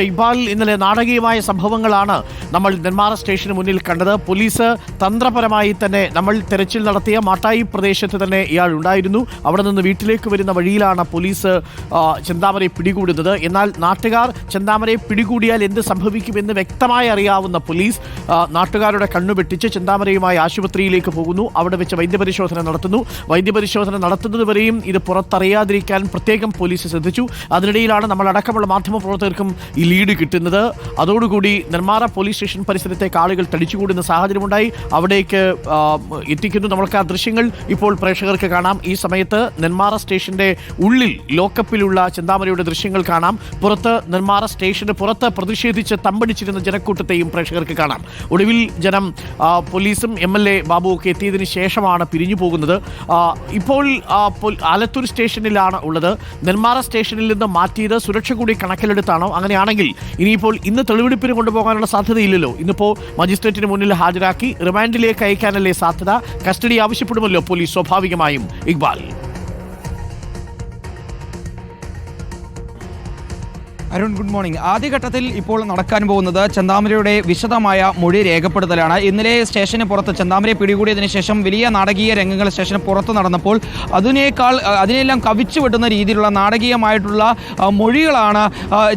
ഇക്ബാൽ ഇന്നലെ നാടകീയമായ സംഭവങ്ങളാണ് നമ്മൾ നെന്മാറ സ്റ്റേഷന് മുന്നിൽ കണ്ടത്. പോലീസ് തന്ത്രപരമായി തന്നെ നമ്മൾ തെരച്ചിൽ നടത്തിയ മാട്ടായി പ്രദേശത്ത് തന്നെ ഇയാൾ ഉണ്ടായിരുന്നു. അവിടെ നിന്ന് വീട്ടിലേക്ക് വരുന്ന വഴിയിലാണ് പോലീസ് ചെന്താമരയെ പിടികൂടുന്നത്. എന്നാൽ നാട്ടുകാർ ചെന്താമരയെ പിടികൂടിയാൽ എന്ത് സംഭവിക്കുമെന്ന് വ്യക്തമായി അറിയാവുന്ന പോലീസ് നാട്ടുകാരുടെ കണ്ണു വെട്ടിച്ച് ചെന്താമരയുമായി ആശുപത്രിയിലേക്ക് പോകുന്നു. അവിടെ വെച്ച് വൈദ്യപരിശോധന നടത്തുന്നു. വൈദ്യപരിശോധന നടത്തുന്നതുവരെയും ഇത് പുറത്തറിയാതിരിക്കാൻ പ്രത്യേകം പോലീസ് ശ്രദ്ധിച്ചു. അതിനിടയിലാണ് നമ്മൾ അടക്കമുള്ള മാധ്യമപ്രവർത്തകർക്കും ഈ ലീഡ് കിട്ടുന്നത്. അതോടുകൂടി നെന്മാറ പോലീസ് സ്റ്റേഷൻ പരിസരത്തേക്ക് ആളുകൾ തടിച്ചുകൂടുന്ന സാഹചര്യമുണ്ടായി. അവിടേക്ക് എത്തിക്കുന്നു നമ്മൾക്ക് ആ ദൃശ്യങ്ങൾ ഇപ്പോൾ പ്രേക്ഷകർക്ക് കാണാം. ഈ സമയത്ത് നെന്മാറ സ്റ്റേഷന്റെ ഉള്ളിൽ ലോക്കപ്പിലുള്ള ചിന്താമരയുടെ ദൃശ്യങ്ങൾ കാണാം. പുറത്ത് നെന്മാറ സ്റ്റേഷന് പുറത്ത് പ്രതിഷേധിച്ച് തമ്പടിച്ചിരുന്ന ജനക്കൂട്ടത്തെയും പ്രേക്ഷകർക്ക് കാണാം. ഒടുവിൽ ജനം പോലീസും എം എൽ എ ബാബുവും ഒക്കെ എത്തിയതിനു ശേഷമാണ് പിരിഞ്ഞു പോകുന്നത്. ഇപ്പോൾ ആലത്തൂർ സ്റ്റേഷനിലാണ് ഉള്ളത്. നെന്മാറ സ്റ്റേഷനിൽ നിന്ന് മാറ്റിയത് സുരക്ഷ കൂടി കണക്കിലെടുത്താണോ? അങ്ങനെയാണെങ്കിൽ ഇനിയിപ്പോൾ ഇന്ന് തെളിവെടുപ്പിന് കൊണ്ടുപോകാനുള്ള സാധ്യതയില്ലല്ലോ. ഇന്നിപ്പോൾ മജിസ്ട്രേറ്റിന് മുന്നിൽ ഹാജരാക്കി റിമാൻഡിലേക്ക് അയക്കാനല്ലേ സാധ്യത? കസ്റ്റഡി ആവശ്യപ്പെടുമല്ലോ പോലീസ് സ്വാഭാവികമായും. ഇക്ബാൽ. അരുൺ ഗുഡ് മോർണിംഗ് ആദ്യഘട്ടത്തിൽ ഇപ്പോൾ നടക്കാൻ പോകുന്നത് ചന്താമരയുടെ വിശദമായ മൊഴി രേഖപ്പെടുത്തലാണ്. ഇന്നലെ സ്റ്റേഷന് പുറത്ത് ചന്താമരയെ പിടികൂടിയതിനു ശേഷം വലിയ നാടകീയ രംഗങ്ങൾ സ്റ്റേഷന് പുറത്ത് നടന്നപ്പോൾ അതിനേക്കാൾ അതിനെല്ലാം കവിച്ചു വെട്ടുന്ന രീതിയിലുള്ള നാടകീയമായിട്ടുള്ള മൊഴികളാണ്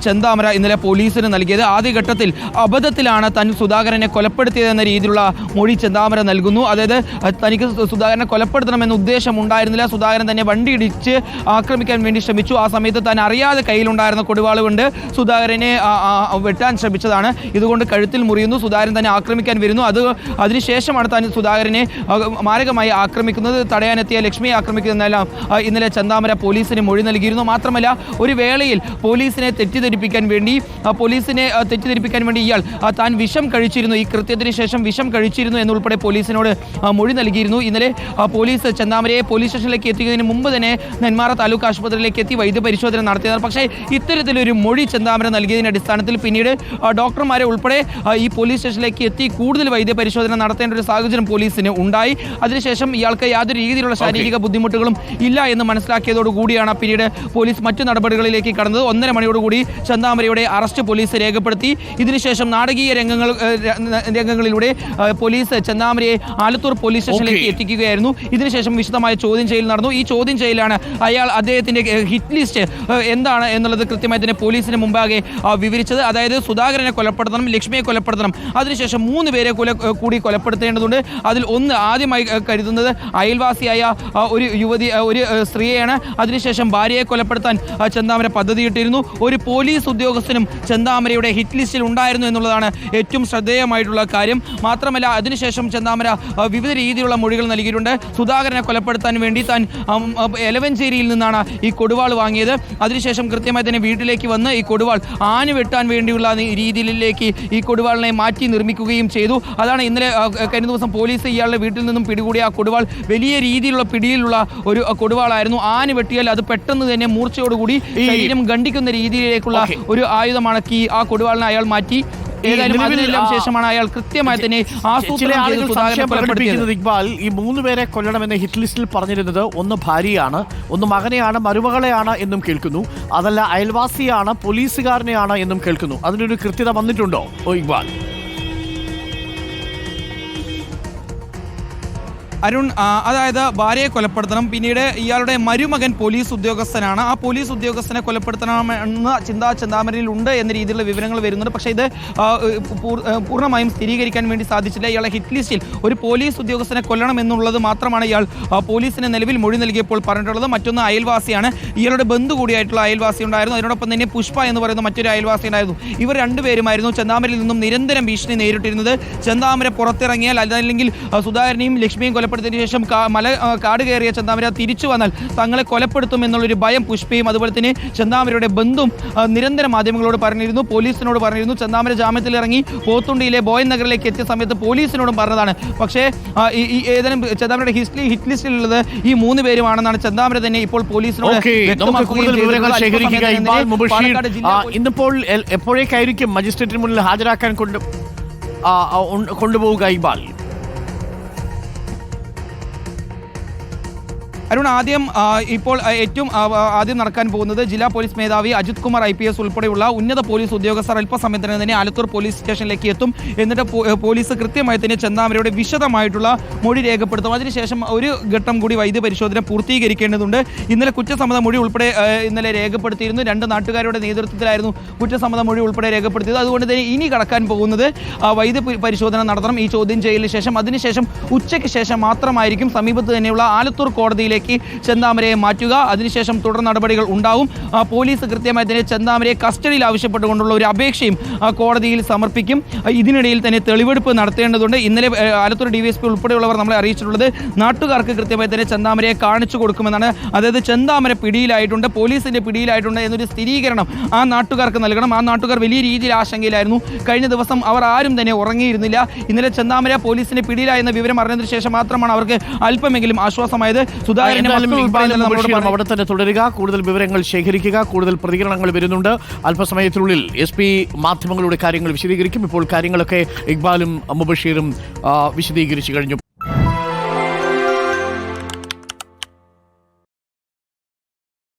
ചന്താമര ഇന്നലെ പോലീസിന് നൽകിയത്. ആദ്യഘട്ടത്തിൽ അബദ്ധത്തിലാണ് തൻ സുധാകരനെ കൊലപ്പെടുത്തിയതെന്ന രീതിയിലുള്ള മൊഴി ചന്താമര നൽകുന്നു. അതായത് തനിക്ക് സുധാകരനെ കൊലപ്പെടുത്തണമെന്ന ഉദ്ദേശം ഉണ്ടായിരുന്നില്ല. സുധാകരൻ തന്നെ വണ്ടി ഇടിച്ച് ആക്രമിക്കാൻ വേണ്ടി ശ്രമിച്ചു. ആ സമയത്ത് താൻ അറിയാതെ കയ്യിലുണ്ടായിരുന്ന കൊടുവാൾ കൊണ്ട് സുധാകരനെ വെട്ടാൻ ശ്രമിച്ചതാണ്. ഇതുകൊണ്ട് കഴുത്തിൽ മുറിയുന്നു. സുധാകരൻ തന്നെ ആക്രമിക്കാൻ വരുന്നു. അത് അതിനുശേഷമാണ് താൻ സുധാകരനെ മാരകമായി ആക്രമിക്കുന്നത്. തടയാനെത്തിയ ലക്ഷ്മിയെ ആക്രമിക്കുന്നതെല്ലാം ഇന്നലെ ചന്താമര പോലീസിന് മൊഴി നൽകിയിരുന്നു. മാത്രമല്ല ഒരു വേളയിൽ പോലീസിനെ തെറ്റിദ്ധരിപ്പിക്കാൻ വേണ്ടി പോലീസിനെ തെറ്റിദ്ധരിപ്പിക്കാൻ വേണ്ടി ഇയാൾ താൻ വിഷം കഴിച്ചിരുന്നു. ഈ കൃത്യത്തിന് ശേഷം വിഷം കഴിച്ചിരുന്നു എന്നുൾപ്പെടെ പോലീസിനോട് മൊഴി നൽകിയിരുന്നു. ഇന്നലെ പോലീസ് ചന്താമരയെ പോലീസ് സ്റ്റേഷനിലേക്ക് എത്തിക്കുന്നതിന് മുമ്പ് തന്നെ നെന്മാറ താലൂക്ക് ആശുപത്രിയിലേക്ക് എത്തി വൈദ്യപരിശോധന നടത്തിയതാണ്. പക്ഷേ ഇത്തരത്തിലൊരു മൊഴി ചെന്താമര നൽകിയതിന്റെ അടിസ്ഥാനത്തിൽ പിന്നീട് ഡോക്ടർമാരെ ഉൾപ്പെടെ ഈ പോലീസ് സ്റ്റേഷനിലേക്ക് എത്തി കൂടുതൽ വൈദ്യ പരിശോധന നടത്തേണ്ട ഒരു സാഹചര്യം പോലീസിന് ഉണ്ടായി. അതിനുശേഷം ഇയാൾക്ക് യാതൊരു രീതിയിലുള്ള ശാരീരിക ബുദ്ധിമുട്ടുകളും ഇല്ല എന്ന് മനസ്സിലാക്കിയതോടുകൂടിയാണ് പിന്നീട് പോലീസ് മറ്റു നടപടികളിലേക്ക് കടന്നത്. ഒന്നര മണിയോടുകൂടി ചെന്താമരയുടെ അറസ്റ്റ് പോലീസ് രേഖപ്പെടുത്തി. ഇതിനുശേഷം നാടകീയ രംഗങ്ങൾ രംഗങ്ങളിലൂടെ പോലീസ് ചെന്താമരയെ ആലത്തൂർ പോലീസ് സ്റ്റേഷനിലേക്ക് എത്തിക്കുകയായിരുന്നു. ഇതിനുശേഷം വിശദമായ ചോദ്യം ചെയ്യൽ നടന്നു. ഈ ചോദ്യം ചെയ്യലാണ് അയാൾ അദ്ദേഹത്തിന്റെ ഹിറ്റ് ലിസ്റ്റ് എന്താണ് എന്നുള്ളത് കൃത്യമായി തന്നെ പോലീസിന് മുമ്പാകെ വിവരിച്ചത്. അതായത് സുധാകരനെ കൊലപ്പെടുത്തണം ലക്ഷ്മിയെ കൊലപ്പെടുത്തണം. അതിനുശേഷം മൂന്ന് പേരെ കൊല കൂടി കൊലപ്പെടുത്തേണ്ടതുണ്ട്. അതിൽ ഒന്ന് ആദ്യമായി കരുതുന്നത് അയൽവാസിയായ ഒരു യുവതി ഒരു സ്ത്രീയാണ്. അതിനുശേഷം ഭാര്യയെ കൊലപ്പെടുത്താൻ ചെന്താമര പദ്ധതിയിട്ടിരുന്നു ഒരു പോലീസ് ഉദ്യോഗസ്ഥനും ചെന്താമരയുടെ ഹിറ്റ് ലിസ്റ്റിൽ ഉണ്ടായിരുന്നു എന്നുള്ളതാണ് ഏറ്റവും ശ്രദ്ധേയമായിട്ടുള്ള കാര്യം. മാത്രമല്ല അതിനുശേഷം ചെന്താമര വിവിധ രീതിയിലുള്ള മൊഴികൾ നൽകിയിട്ടുണ്ട്. സുധാകരനെ കൊലപ്പെടുത്താൻ വേണ്ടി താൻ എലവഞ്ചേരിയിൽ നിന്നാണ് ഈ കൊടുവാൾ വാങ്ങിയത്. അതിനുശേഷം കൃത്യമായി തന്നെ വീട്ടിലേക്ക് വന്ന് ഈ കൊടുവാൾ ആഞ്ഞു വെട്ടാൻ വേണ്ടിയുള്ള രീതിയിലേക്ക് ഈ കൊടുവാളിനെ മാറ്റി നിർമ്മിക്കുകയും ചെയ്തു. അതാണ് ഇന്നലെ കഴിഞ്ഞ ദിവസം പോലീസ് ഇയാളുടെ വീട്ടിൽ നിന്നും പിടികൂടിയ ആ കൊടുവാൾ. വലിയ രീതിയിലുള്ള പിടിയിലുള്ള ഒരു കൊടുവാളായിരുന്നു. ആന വെട്ടിയാൽ അത് പെട്ടെന്ന് തന്നെ മൂർച്ചയോടുകൂടി ഈ- ശരീരം ഗണ്ടിക്കുന്ന രീതിയിലേക്കുള്ള ഒരു ഒരു ആയുധമാണ് ആ കൊടുവാളിനെ അയാൾ മാറ്റി. ഏതായാലും അതിനെല്ലാം ശേഷമാണ് അയാൾ കൃത്യമായി തന്നെ ആസൂത്രണം ഇക്ബാൽ ഈ മൂന്ന് പേരെ കൊല്ലണമെന്ന് ഹിറ്റ് ലിസ്റ്റിൽ പറഞ്ഞിരുന്നത് ഒന്ന് ഭാര്യയാണ് ഒന്ന് മകനെയാണ് മരുമകളെയാണ് എന്നും കേൾക്കുന്നു. അതല്ല അയൽവാസിയാണ് പോലീസുകാരനെയാണ് എന്നും കേൾക്കുന്നു. അതിനൊരു കൃത്യത വന്നിട്ടുണ്ടോ? ഓ ഇക്ബാൽ. അരുൺ അതായത് ഭാര്യയെ കൊലപ്പെടുത്തണം. പിന്നീട് ഇയാളുടെ മരുമകൻ പോലീസ് ഉദ്യോഗസ്ഥനാണ്. ആ പോലീസ് ഉദ്യോഗസ്ഥനെ കൊലപ്പെടുത്തണമെന്ന ചിന്താ ചിന്താമരയിൽ ഉണ്ട് എന്ന രീതിയിലുള്ള വിവരങ്ങൾ വരുന്നുണ്ട്. പക്ഷേ ഇത് പൂർണമായും സ്ഥിരീകരിക്കാൻ വേണ്ടി സാധിച്ചില്ല. ഇയാളെ ഹിറ്റ് ലിസ്റ്റിൽ ഒരു പോലീസ് ഉദ്യോഗസ്ഥനെ കൊല്ലണം എന്നുള്ളത് മാത്രമാണ് ഇയാൾ പോലീസിന് നിലവിൽ മൊഴി നൽകിയപ്പോൾ പറഞ്ഞിട്ടുള്ളത്. മറ്റൊന്ന് അയൽവാസിയാണ്. ഇയാളുടെ ബന്ധു കൂടിയായിട്ടുള്ള അയൽവാസി ഉണ്ടായിരുന്നു. അതിനോടൊപ്പം തന്നെ പുഷ്പ എന്ന് പറയുന്ന മറ്റൊരു അയൽവാസി ഉണ്ടായിരുന്നു. ഇവർ രണ്ടുപേരുമായിരുന്നു ചെന്താമരയിൽ നിന്നും നിരന്തരം ഭീഷണി നേരിട്ടിരുന്നത്. ചെന്താമര പുറത്തിറങ്ങിയാൽ അതല്ലെങ്കിൽ സുധാകരനെയും ലക്ഷ്മിയും കൊലപ്പെടുത്തിയതിനു ശേഷം മല കാട് കയറിയ ചെന്താമര തിരിച്ചു വന്നാൽ തങ്ങളെ കൊലപ്പെടുത്തും എന്നുള്ളൊരു ഭയം പുഷ്പയും അതുപോലെ തന്നെ ചെന്താമരയുടെ ബന്ധും നിരന്തര മാധ്യമങ്ങളോട് പറഞ്ഞിരുന്നു പോലീസിനോട് പറഞ്ഞിരുന്നു. ചെന്താമര ജാമ്യത്തിൽ ഇറങ്ങി പോത്തുണ്ടിയിലെ ബോയൻ നഗറിലേക്ക് എത്തിയ സമയത്ത് പോലീസിനോടും പറഞ്ഞതാണ്. പക്ഷേ ഈ- ഏതെങ്കിലും ഏതാനും ചെന്താമരയുടെ ഹിസ്റ്ററി ഹിറ്റ് ലിസ്റ്റിലുള്ളത് ഈ മൂന്ന് പേരുമാണെന്നാണ് ചെന്താമര തന്നെ ഇപ്പോൾ പോലീസിനോട് ഇന്നിപ്പോൾ എപ്പോഴേക്കായിരിക്കും മജിസ്ട്രേറ്റിന് മുന്നിൽ ഹാജരാക്കാൻ കൊണ്ട് കൊണ്ടുപോവുക ഇക്ബാൽ അരുൺ ആദ്യം ഇപ്പോൾ ഏറ്റവും ആദ്യം നടക്കാൻ പോകുന്നത് ജില്ലാ പോലീസ് മേധാവി Ajith Kumar I P S ഉൾപ്പെടെയുള്ള ഉന്നത പോലീസ് ഉദ്യോഗസ്ഥർ അല്പസമയത്തിന് തന്നെ ആലത്തൂർ പോലീസ് സ്റ്റേഷനിലേക്ക് എത്തും. എന്നിട്ട് പോലീസ് കൃത്യമായി തന്നെ ചെന്നാമരയുടെ വിശദമായിട്ടുള്ള മൊഴി രേഖപ്പെടുത്തും. അതിനുശേഷം ഒരു ഘട്ടം കൂടി വൈദ്യ പരിശോധന പൂർത്തീകരിക്കേണ്ടതുണ്ട്. ഇന്നലെ കുറ്റസമ്മത മൊഴി ഉൾപ്പെടെ ഇന്നലെ രേഖപ്പെടുത്തിയിരുന്നു. രണ്ട് നാട്ടുകാരുടെ നേതൃത്വത്തിലായിരുന്നു കുറ്റസമ്മത മൊഴി ഉൾപ്പെടെ രേഖപ്പെടുത്തിയത്. അതുകൊണ്ട് തന്നെ ഇനി കടക്കാൻ പോകുന്നത് വൈദ്യ പരിശോധന നടത്തണം ഈ ചോദ്യം ചെയ്യലിന് ശേഷം. അതിനുശേഷം ഉച്ചയ്ക്ക് ശേഷം മാത്രമായിരിക്കും സമീപത്ത് തന്നെയുള്ള ആലത്തൂർ കോടതിയിലേക്ക് ചെന്താമരയെ മാറ്റുക. അതിനുശേഷം തുടർ നടപടികൾ ഉണ്ടാവും പോലീസ് കൃത്യമായി തന്നെ ചെന്താമരയെ കസ്റ്റഡിയിൽ ആവശ്യപ്പെട്ടുകൊണ്ടുള്ള ഒരു അപേക്ഷയും കോടതിയിൽ സമർപ്പിക്കും. ഇതിനിടയിൽ തന്നെ തെളിവെടുപ്പ് നടത്തേണ്ടതുണ്ട്. ഇന്നലെ ആലത്തൂർ പി ഉൾപ്പെടെയുള്ളവർ നമ്മളെ അറിയിച്ചിട്ടുള്ളത് നാട്ടുകാർക്ക് കൃത്യമായി തന്നെ ചെന്താമരയെ കാണിച്ചു കൊടുക്കുമെന്നാണ്. അതായത് ചെന്താമര പിടിയിലായിട്ടുണ്ട് പോലീസിന്റെ പിടിയിലായിട്ടുണ്ട് എന്നൊരു സ്ഥിരീകരണം ആ നാട്ടുകാർക്ക് നൽകണം. ആ നാട്ടുകാർ വലിയ രീതിയിൽ ആശങ്കയിലായിരുന്നു. കഴിഞ്ഞ ദിവസം അവർ ആരും തന്നെ ഉറങ്ങിയിരുന്നില്ല. ഇന്നലെ ചെന്താമര പോലീസിന്റെ പിടിയിലായെന്ന വിവരം അറിഞ്ഞതിന് ശേഷം മാത്രമാണ് അവർക്ക് അല്പമെങ്കിലും ആശ്വാസമായത്. സുധാകരന്റെ അവിടെ തന്നെ തുടരുക. കൂടുതൽ വിവരങ്ങൾ ശേഖരിക്കുക. കൂടുതൽ പ്രതികരണങ്ങൾ വരുന്നുണ്ട്. അല്പസമയത്തിനുള്ളിൽ എസ് പി മാധ്യമങ്ങളുടെ കാര്യങ്ങൾ വിശദീകരിക്കും. ഇപ്പോൾ കാര്യങ്ങളൊക്കെ ഇക്ബാലും മുബഷീറും വിശദീകരിച്ചു കഴിഞ്ഞു.